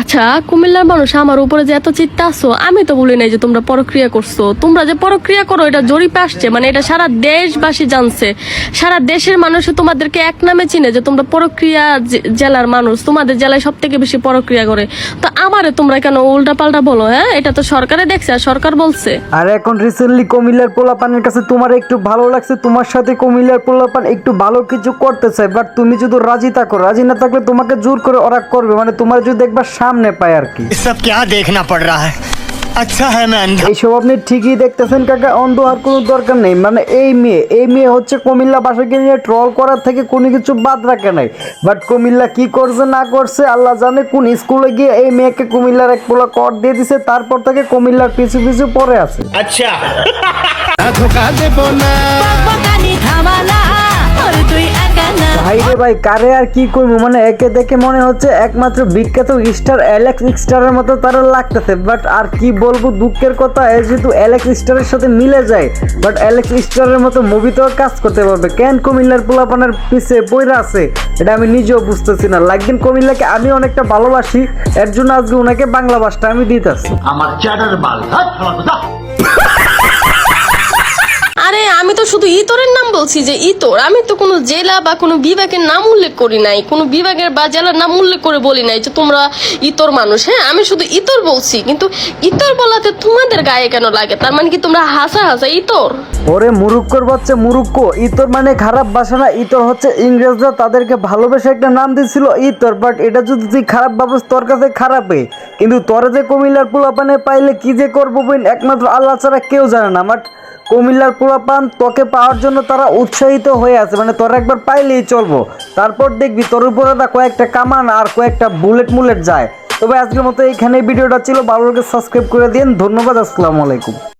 আচ্ছা কুমিল্লার মানুষ আমার উপরে যে এত চিত্তা আসো আমি তো বলি নাই যে তোমরা পরক্রিয়া করছ। তোমরা যে পরক্রিয়া করো, এটা জরিপে আসছে মানে এটা সারা দেশবাসী জানছে। সারা দেশের মানুষ তোমাদেরকে এক নামে চিনে যে তোমরা পরক্রিয়া জেলার মানুষ, তোমাদের জেলায় সব থেকে বেশি পরক্রিয়া করে। তো আমারে তোমরা কেন উল্টা পাল্টা বলো হ্যাঁ? এটা তো সরকারে দেখছে, আর সরকার বলছে। আর এখন রিসেন্টলি কুমিল্লার পোলাপানের কাছে তোমার একটু ভালো লাগছে, তোমার সাথে কুমিল্লার পোলাপান একটু ভালো কিছু করতে চায় বাট তুমি যদি রাজি থাকো, রাজি না থাকলে তোমাকে জোর করে ওরা করবে মানে তোমার যদি একবার সামনে পাই আর কি। সব কে দেখনা পড় রা আচ্ছা হ্যাঁ ম্যান। এইসব আপনি ঠিকই দেখতেছেন কাকা। অন্ধ আর কোনো দরকার নেই। মানে এই মেয়ে এই মেয়ে হচ্ছে কুমিল্লা বাসাকে নিয়ে ট্রল করার থেকে কোনো কিছু বাদ রাখে নাই। বাট কুমিল্লা কি করছে না করছে আল্লাহ জানে কোন স্কুলে গিয়ে এই মেয়েকে কুমিল্লার এক পোলা কর দিয়ে দিছে তারপর থেকে কুমিল্লার পিছু পিছু পরে আছে। আচ্ছা। ধোকা দেব না ভাই রে ভাই, কারে আর কি করব মানে একে দেখে মনে হচ্ছে একমাত্র বিখ্যাত স্টার অ্যালেক্স স্টারের মতো তারা লাগতেছে। বাট আর কি বলব, দুঃখের কথা যেহেতু অ্যালেক্স স্টারের সাথে মিলে যায় বাট অ্যালেক্স স্টারের মতো মুভি তো কাজ করতে পারবে। কেন কুমিল্লার পোলাপানের পিছে বইরা আছে? এটা আমি নিজেও বুঝতেছি না। লাগদিন কুমিল্লাকে আমি অনেকটা ভালোবাসি, এর জন্য আজকে ওনাকে বাংলা ভাষাটা আমি দিতেছি। আমার চ্যাটার বাল আমি তো শুধু ইতরের নাম বলছি যে ইতর। আমি তো কোনো জেলা বা কোনো বিভাগের নাম উল্লেখ করি নাই, কোনো বিভাগের বা জেলার নাম উল্লেখ করে বলি নাই যে তোমরা ইতর মানুষ। হ্যাঁ আমি শুধু ইতর বলছি, কিন্তু ইতর বলাতে তোমাদের গায়ে কেন লাগে? তার মানে কি তোমরা হাসা হাসা ইতর? ওরে মুরুক্কর বাচ্চা মুরুক্ক, ইতর মানে খারাপ বাসা না, ইতর হচ্ছে ইংরেজরা তাদেরকে ভালোবেসে একটা নাম দিয়েছিল ইতর বাট এটা যদি তুই খারাপ ভাবস, তোর কাছে খারাপই। কিন্তু তোরা যে কুমিল্লার পোলাপানে পাইলে কি যে করব একমাত্র আল্লাহ ছাড়া কেউ জানে না বাট কুমিল্লার পোলাপান তোকে পাওয়ার জন্য তারা উৎসাহিত হয়ে আছে। মানে তোর একবার পাইলেই চলবো। তারপর দেখবি তোর উপরে কয়েকটা কামান আর কয়েকটা বুলেট মুলেট যায়। তবে আজকের মতো এইখানে ভিডিওটা ছিল। ভালো লাগে সাবস্ক্রাইব করে দিন। ধন্যবাদ। আসসালামু আলাইকুম।